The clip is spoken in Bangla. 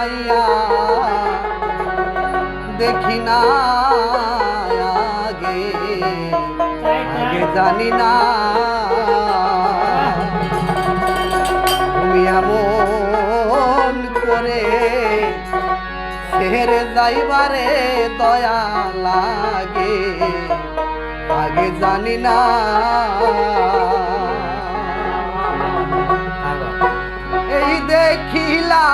যাইয়া দেখি না আগে। আগে জানি না তুমি এমন করে সেরে যাইবারে দয়া লাগে। আগে জানি না। এই দেখিলা